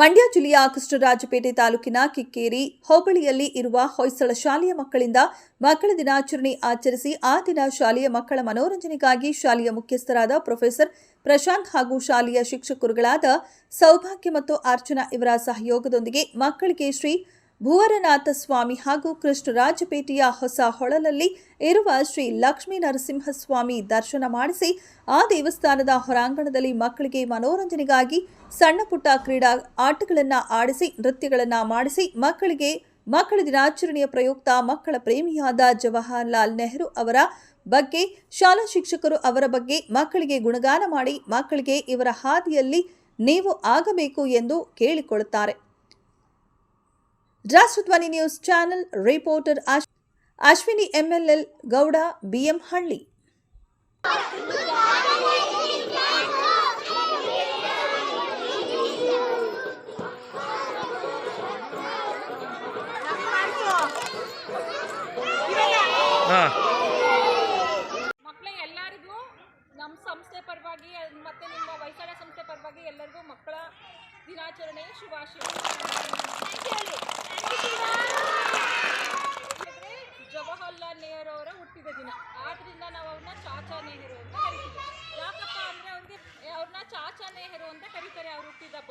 ಮಂಡ್ಯ ಜಿಲ್ಲೆಯ ಕೃಷ್ಣರಾಜಪೇಟೆ ತಾಲೂಕಿನ ಕಿಕ್ಕೇರಿ ಹೋಬಳಿಯಲ್ಲಿ ಇರುವ ಹೊಯ್ಸಳ ಶಾಲೆಯ ಮಕ್ಕಳಿಂದ ಮಕ್ಕಳ ದಿನಾಚರಣೆ ಆಚರಿಸಿ ಆ ದಿನ ಶಾಲೆಯ ಮಕ್ಕಳ ಮನೋರಂಜನೆಗಾಗಿ ಶಾಲೆಯ ಮುಖ್ಯಸ್ಥರಾದ ಪ್ರೊಫೆಸರ್ ಪ್ರಶಾಂತ್ ಹಾಗೂ ಶಾಲೆಯ ಶಿಕ್ಷಕರುಗಳಾದ ಸೌಭಾಗ್ಯ ಮತ್ತು ಅರ್ಚನಾ ಇವರ ಸಹಯೋಗದೊಂದಿಗೆ ಮಕ್ಕಳಿಗೆ ಶ್ರೀ ಭುವರನಾಥ ಸ್ವಾಮಿ ಹಾಗೂ ಕೃಷ್ಣರಾಜಪೇಟೆಯ ಹೊಸ ಹೊಳಲಲ್ಲಿ ಇರುವ ಶ್ರೀ ಲಕ್ಷ್ಮೀ ನರಸಿಂಹಸ್ವಾಮಿ ದರ್ಶನ ಮಾಡಿಸಿ ಆ ದೇವಸ್ಥಾನದ ಹೊರಾಂಗಣದಲ್ಲಿ ಮಕ್ಕಳಿಗೆ ಮನೋರಂಜನೆಗಾಗಿ ಸಣ್ಣ ಪುಟ್ಟ ಕ್ರೀಡಾ ಆಟಗಳನ್ನು ಆಡಿಸಿ, ನೃತ್ಯಗಳನ್ನು ಮಾಡಿಸಿ ಮಕ್ಕಳಿಗೆ ಮಕ್ಕಳ ದಿನಾಚರಣೆಯ ಪ್ರಯುಕ್ತ ಮಕ್ಕಳ ಪ್ರೇಮಿಯಾದ ಜವಾಹರ್ಲಾಲ್ ನೆಹರು ಅವರ ಬಗ್ಗೆ, ಶಾಲಾ ಶಿಕ್ಷಕರು ಅವರ ಬಗ್ಗೆ ಮಕ್ಕಳಿಗೆ ಗುಣಗಾನ ಮಾಡಿ ಮಕ್ಕಳಿಗೆ ಇವರ ಹಾದಿಯಲ್ಲಿ ನೀವು ಆಗಬೇಕು ಎಂದು ಕೇಳಿಕೊಳ್ಳುತ್ತಾರೆ. Rashtradhwani news channel reporter ಅಶ್- Ashwini ಎಂಎಲ್ಎಲ್ ಗೌಡ ಬಿಎಂ ಹಳ್ಳಿ ಹಾಂ ಮಕ್ಕಳೇ ಎಲ್ಲರಿಗೂ ನಮ್ಮ ಸಂಸ್ಥೆ ಪರವಾಗಿ ಮತ್ತು ನಿಮ್ಮ ವೈಶಾಲ್ಯ ಸಂಸ್ಥೆ ಪರವಾಗಿ ಎಲ್ಲರಿಗೂ ಮಕ್ಕಳ ದಿನಾಚರಣೆ ಶುಭಾಶಯ ಹುಟ್ಟಿದ ದಿನ. ಆದ್ರಿಂದ ನಾವು ಅವ್ರನ್ನ ಚಾಚಾ ನೆಹರು ಅಂತ ಕರಿತೀವಿ. ಯಾಕಪ್ಪ ಅಂದ್ರೆ ಅವ್ರಿಗೆ, ಅವ್ರನ್ನ ಚಾಚಾ ನೆಹರು ಅಂತ ಕರೀತಾರೆ ಅವ್ರು ಹುಟ್ಟಿದ ಹಬ್ಬ